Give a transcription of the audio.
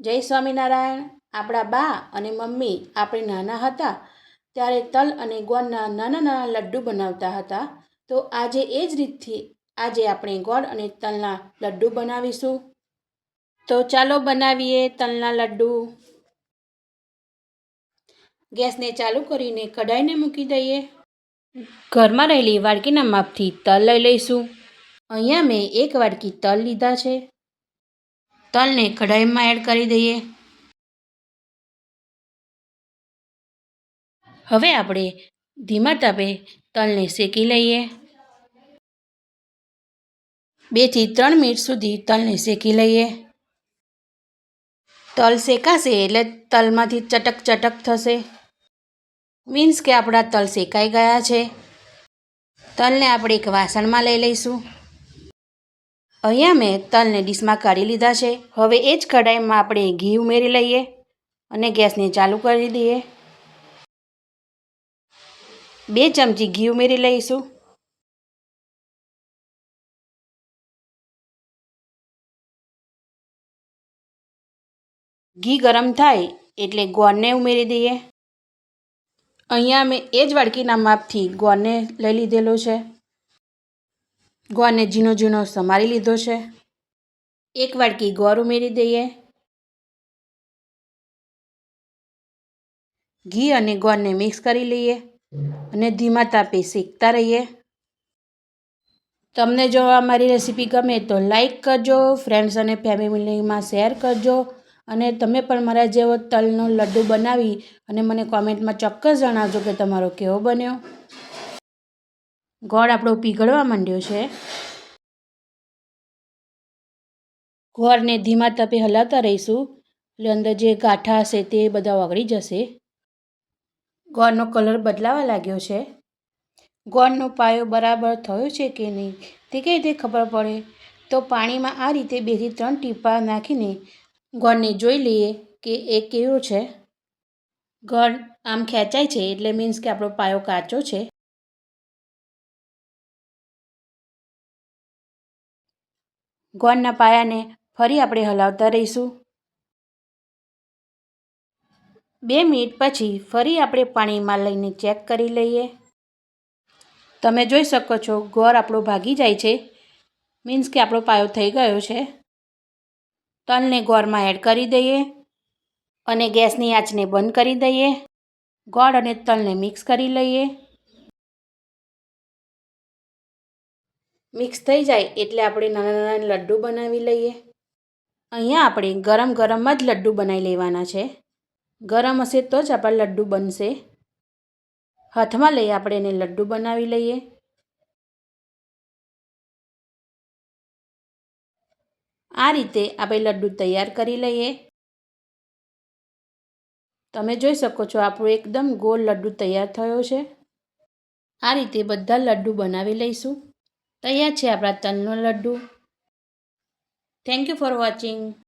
જય સ્વામિનારાયણ. આપણા બા અને મમ્મી આપણે નાના હતા, ત્યારે તલ અને ગોળના નાના નાના લડ્ડુ બનાવતા હતા. તો આજે એ જ રીતથી આજે આપણે ગોળ અને તલના લડ્ડુ બનાવીશું. તો ચાલો બનાવીએ તલના લડ્ડુ. ગેસને ચાલુ કરીને કઢાઈને મૂકી દઈએ. ઘરમાં રહેલી વાડકીના માપથી તલ લઈ લઈશું. અહીંયા મેં એક વાડકી તલ લીધા છે. તલને કઢાઈમાં એડ કરી દઈએ. હવે આપણે ધીમા તાપે તલને શેકી લઈએ. બેથી ત્રણ મિનિટ સુધી તલને શેકી લઈએ. તલ શેકાશે એટલે તલમાંથી ચટક ચટક થશે. મીન્સ કે આપણા તલ શેકાઈ ગયા છે. તલને આપણે એક વાસણમાં લઈ લઈશું. અહીંયા મેં તલને ડીશમાં કાઢી લીધા છે. હવે એ જ કઢાઈમાં આપણે ઘી ઉમેરી લઈએ અને ગેસને ચાલુ કરી દઈએ. બે ચમચી ઘી ઉમેરી લઈશું. ઘી ગરમ થાય એટલે ગોળને ઉમેરી દઈએ. અહીંયા મેં એ જ વાડકીના માપથી ગોળને લઈ લીધેલો છે. ગોળને ઝીણો ઝીણો સમારી લીધો છે. એક વાડકી ગોળ ઉમેરી દઈએ. ઘી અને ગોળને મિક્સ કરી લઈએ અને ધીમા તાપે શેકતા રહીએ. તમને જો અમારી રેસીપી ગમે તો લાઈક કરજો ફ્રેન્ડ્સ અને ફેમિલીમાં શેર કરજો અને તમે પણ મારા જેવો તલનો લડ્ડુ બનાવી અને મને કોમેન્ટમાં ચોક્કસ જણાવજો કે તમારો કેવો બન્યો. ગોળ આપણો પીગળવા માંડ્યો છે. ગોળને ધીમા તપે હલાવતા રહીશું. એટલે અંદર જે ગાંઠા હશે તે બધા ઓગળી જશે. ગોળનો કલર બદલાવા લાગ્યો છે. ગોળનો પાયો બરાબર થયો છે કે નહીં તે કઈ રીતે ખબર પડે? તો પાણીમાં આ રીતે બેથી ત્રણ ટીપા નાખીને ગોળને જોઈ લઈએ કે એ કેવો છે. ગોળ આમ ખેંચાય છે એટલે મીન્સ કે આપણો પાયો કાચો છે. ગોળના પાયાને ફરી આપણે હલાવતા રહીશું. બે મિનિટ પછી ફરી આપણે પાણીમાં લઈને ચેક કરી લઈએ. તમે જોઈ શકો છો ગોળ આપણો ભાગી જાય છે. મીન્સ કે આપણો પાયો થઈ ગયો છે. તલને ગોળમાં એડ કરી દઈએ અને ગેસની આંચને બંધ કરી દઈએ. ગોળ અને તલને મિક્સ કરી લઈએ. મિક્સ થઈ જાય એટલે આપણે નાના નાના લડ્ડુ બનાવી લઈએ. અહીંયા આપણે ગરમ ગરમ જ લડ્ડુ બનાવી લેવાના છે. ગરમ હશે તો જ આપણા લડ્ડુ બનશે. હાથમાં લઈ આપણે એને લડ્ડુ બનાવી લઈએ. આ રીતે આપણે લડ્ડુ તૈયાર કરી લઈએ. તમે જોઈ શકો છો આપણું એકદમ ગોળ લડ્ડુ તૈયાર થયો છે. આ રીતે બધા લડ્ડુ બનાવી લઈશું. તૈયાર છે આપણા તલનો laddoo. Thank you for watching